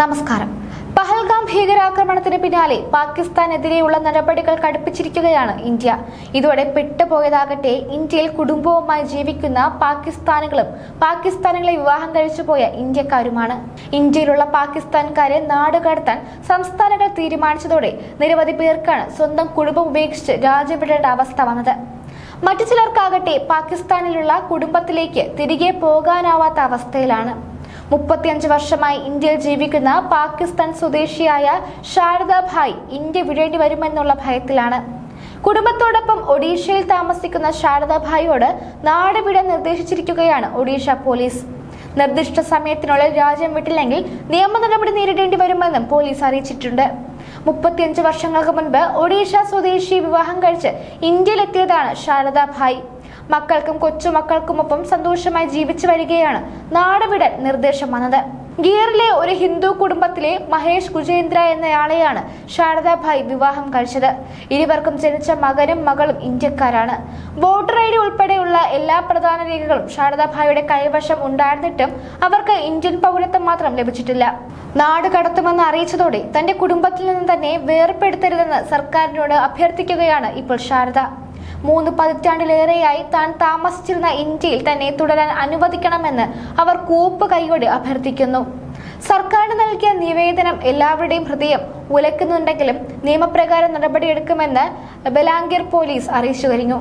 നമസ്കാരം. പഹൽഗാം ഭീകരാക്രമണത്തിന് പിന്നാലെ പാകിസ്ഥാനെതിരെയുള്ള നടപടികൾ കടുപ്പിച്ചിരിക്കുകയാണ് ഇന്ത്യ. ഇതോടെ പെട്ടുപോയതാകട്ടെ ഇന്ത്യയിൽ കുടുംബവുമായി ജീവിക്കുന്ന പാകിസ്ഥാനികളും പാകിസ്ഥാനികളെ വിവാഹം കഴിച്ചുപോയ ഇന്ത്യക്കാരുമാണ്. ഇന്ത്യയിലുള്ള പാകിസ്ഥാൻകാരെ നാടുകടത്താൻ സംസ്ഥാനങ്ങൾ തീരുമാനിച്ചതോടെ നിരവധി പേർക്കാണ് സ്വന്തം കുടുംബം ഉപേക്ഷിച്ച് രാജ്യം വിടേണ്ട അവസ്ഥ വന്നത്. മറ്റു ചിലർക്കാകട്ടെ പാകിസ്ഥാനിലുള്ള കുടുംബത്തിലേക്ക് തിരികെ പോകാനാവാത്ത അവസ്ഥയിലാണ്. മുപ്പത്തിയഞ്ച് വർഷമായി ഇന്ത്യയിൽ ജീവിക്കുന്ന പാകിസ്ഥാൻ സ്വദേശിയായ ശാരദ ഭായ് ഇന്ത്യ വിടേണ്ടി വരുമെന്നുള്ള ഭയത്തിലാണ്. കുടുംബത്തോടൊപ്പം ഒഡീഷയിൽ താമസിക്കുന്ന ശാരദ ഭായിയോട് നാട് വിടാൻ നിർദ്ദേശിച്ചിരിക്കുകയാണ് ഒഡീഷ പോലീസ്. നിർദ്ദിഷ്ട സമയത്തിനുള്ളിൽ രാജ്യം വിട്ടില്ലെങ്കിൽ നിയമ നടപടി നേരിടേണ്ടി വരുമെന്നും പോലീസ് അറിയിച്ചിട്ടുണ്ട്. മുപ്പത്തിയഞ്ച് വർഷങ്ങൾക്ക് മുൻപ് ഒഡീഷ സ്വദേശി വിവാഹം കഴിച്ച് ഇന്ത്യയിലെത്തിയതാണ് ശാരദ ഭായ്. മക്കൾക്കും കൊച്ചുമക്കൾക്കുമൊപ്പം സന്തോഷമായി ജീവിച്ചു വരികയാണ് നാടുവിടൽ നിർദ്ദേശം വന്നത്. ഗീറിലെ ഒരു ഹിന്ദു കുടുംബത്തിലെ മഹേഷ് ഗുജേന്ദ്ര എന്നയാളെയാണ് ശാരദാഭായ് വിവാഹം കഴിച്ചത്. ഇരുവർക്കും ജനിച്ച മകനും മകളും ഇന്ത്യക്കാരാണ്. വോട്ടർ ഐ ഡി ഉൾപ്പെടെയുള്ള എല്ലാ പ്രധാന രേഖകളും ശാരദാഭായിയുടെ കൈവശം ഉണ്ടായിരുന്നിട്ടും അവർക്ക് ഇന്ത്യൻ പൗരത്വം മാത്രം ലഭിച്ചിട്ടില്ല. നാട് കടത്തുമെന്ന് അറിയിച്ചതോടെ തന്റെ കുടുംബത്തിൽ നിന്ന് തന്നെ വേർപ്പെടുത്തരുതെന്ന് സർക്കാരിനോട് അഭ്യർത്ഥിക്കുകയാണ് ഇപ്പോൾ ശാരദ. മൂന്ന് പതിറ്റാണ്ടിലേറെയായി താൻ താമസിച്ചിരുന്ന ഇന്ത്യയിൽ തന്നെ തുടരാൻ അനുവദിക്കണമെന്ന് അവർ കൂപ്പ് കൈയോടെ അഭ്യർത്ഥിക്കുന്നു. സർക്കാരിന് നൽകിയ നിവേദനം എല്ലാവരുടെയും ഹൃദയം ഉലക്കുന്നുണ്ടെങ്കിലും നിയമപ്രകാരം നടപടിയെടുക്കുമെന്ന് ബലാംഗീർ പോലീസ് അറിയിച്ചു കഴിഞ്ഞു.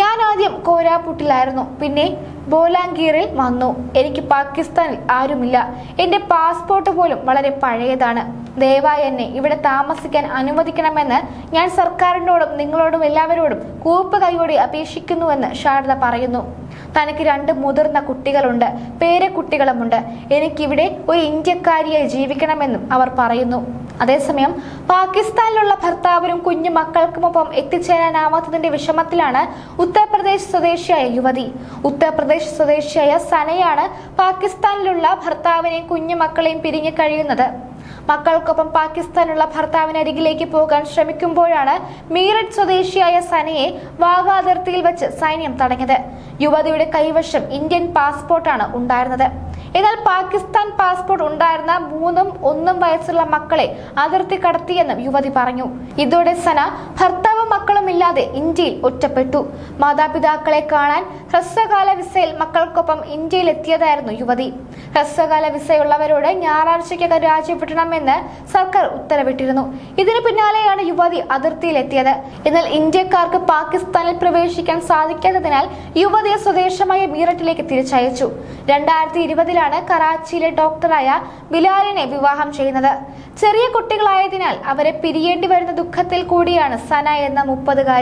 ഞാൻ ആദ്യം കോരാപുട്ടിലായിരുന്നു പിന്നെ ബോലാംഗീറിൽ വന്നു. എനിക്ക് പാകിസ്ഥാനിൽ ആരുമില്ല. എന്റെ പാസ്പോർട്ട് പോലും വളരെ പഴയതാണ്. ദയവായി എന്നെ ഇവിടെ താമസിക്കാൻ അനുവദിക്കണമെന്ന് ഞാൻ സർക്കാരിനോടും നിങ്ങളോടും എല്ലാവരോടും കൂപ്പ് കൈയോടെ അപേക്ഷിക്കുന്നുവെന്ന് ശാരദ പറയുന്നു. തനിക്ക് രണ്ട് മുതിർന്ന കുട്ടികളുണ്ട്. പേരക്കുട്ടികളുമുണ്ട് എനിക്കിവിടെ ഒരു ഇന്ത്യക്കാരിയായി ജീവിക്കണമെന്നും അവർ പറയുന്നു. അതേസമയം പാകിസ്ഥാനിലുള്ള ഭർത്താവിനും കുഞ്ഞു മക്കൾക്കുമൊപ്പം എത്തിച്ചേരാനാവാത്തതിന്റെ വിഷമത്തിലാണ് ഉത്തർപ്രദേശ് സ്വദേശിയായ യുവതി. ഉത്തർപ്രദേശ് സ്വദേശിയായ സനയാണ് പാകിസ്ഥാനിലുള്ള ഭർത്താവിനെയും കുഞ്ഞു മക്കളെയും പിരിഞ്ഞു കഴിയുന്നത്. മക്കൾക്കൊപ്പം പാകിസ്ഥാനുള്ള ഭർത്താവിനരികിലേക്ക് പോകാൻ ശ്രമിക്കുമ്പോഴാണ് മീററ്റ് സ്വദേശിയായ സനയെ വാഗാ അതിർത്തിയിൽ വെച്ച് സൈന്യം തടഞ്ഞത്. യുവതിയുടെ കൈവശം ഇന്ത്യൻ പാസ്പോർട്ടാണ് ഉണ്ടായിരുന്നത്. എന്നാൽ പാകിസ്ഥാൻ പാസ്പോർട്ട് ഉണ്ടായിരുന്ന മൂന്നും ഒന്നും വയസ്സുള്ള മക്കളെ അതിർത്തി കടത്തിയെന്നും യുവതി പറഞ്ഞു. ഇതോടെ സന ഭർത്താവും ഇല്ലാതെ ഇന്ത്യയിൽ ഒറ്റപ്പെട്ടു. മാതാപിതാക്കളെ കാണാൻ ഹ്രസ്വകാല വിസയിൽ മക്കൾക്കൊപ്പം ഇന്ത്യയിൽ എത്തിയതായിരുന്നു യുവതി. ഹ്രസ്വകാല വിസയുള്ളവരോട് ഞായറാഴ്ചയ്ക്കകം രാജ്യപ്പെടണമെന്ന് സർക്കാർ ഉത്തരവിട്ടിരുന്നു. ഇതിനു പിന്നാലെയാണ് യുവതി അതിർത്തിയിലെത്തിയത്. എന്നാൽ ഇന്ത്യക്കാർക്ക് പാകിസ്ഥാനിൽ പ്രവേശിക്കാൻ സാധിക്കാത്തതിനാൽ യുവതിയെ സ്വദേശമായ മീററ്റിലേക്ക് തിരിച്ചയച്ചു. രണ്ടായിരത്തി ഇരുപതിലാണ് കറാച്ചിയിലെ ഡോക്ടറായ ബിലാലിനെ വിവാഹം ചെയ്യുന്നത്. ചെറിയ കുട്ടികളായതിനാൽ അവരെ പിരിയേണ്ടി വരുന്ന ദുഃഖത്തിൽ കൂടിയാണ് സന എന്ന മുപ്പതുകാരി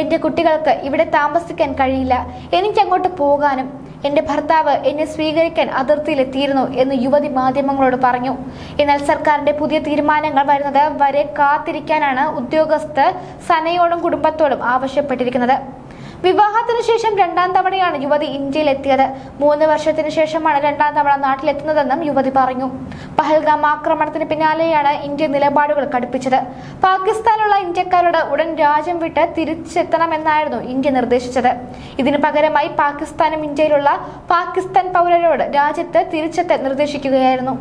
എന്റെ കുട്ടികൾക്ക് ഇവിടെ താമസിക്കാൻ കഴിയില്ല. എനിക്കങ്ങോട്ട് പോകാനും എന്റെ ഭർത്താവ് എന്നെ സ്വീകരിക്കാൻ അതിർത്തിയിലെത്തിയിരുന്നു എന്ന് യുവതി മാധ്യമങ്ങളോട് പറഞ്ഞു. എന്നാൽ സർക്കാരിന്റെ പുതിയ തീരുമാനങ്ങൾ വരുന്നത് വരെ കാത്തിരിക്കാനാണ് ഉദ്യോഗസ്ഥർ സനയോടും കുടുംബത്തോടും ആവശ്യപ്പെട്ടിരിക്കുന്നത്. വിവാഹത്തിന് ശേഷം രണ്ടാം തവണയാണ് യുവതി ഇന്ത്യയിൽ എത്തിയത് മൂന്ന് വർഷത്തിന് ശേഷമാണ് രണ്ടാം തവണ നാട്ടിലെത്തുന്നതെന്നും യുവതി പറഞ്ഞു. പഹൽഗാം ആക്രമണത്തിന് പിന്നാലെയാണ് ഇന്ത്യ നിലപാടുകൾ കടുപ്പിച്ചത്. പാകിസ്ഥാനുള്ള ഇന്ത്യക്കാരോട് ഉടൻ രാജ്യം വിട്ട് തിരിച്ചെത്തണമെന്നായിരുന്നു ഇന്ത്യ നിർദ്ദേശിച്ചത്. ഇതിനു പകരമായി പാകിസ്ഥാനും ഇന്ത്യയിലുള്ള പാകിസ്ഥാൻ പൗരരോട് രാജ്യത്ത് തിരിച്ചെത്താൻ നിർദ്ദേശിക്കുകയായിരുന്നു.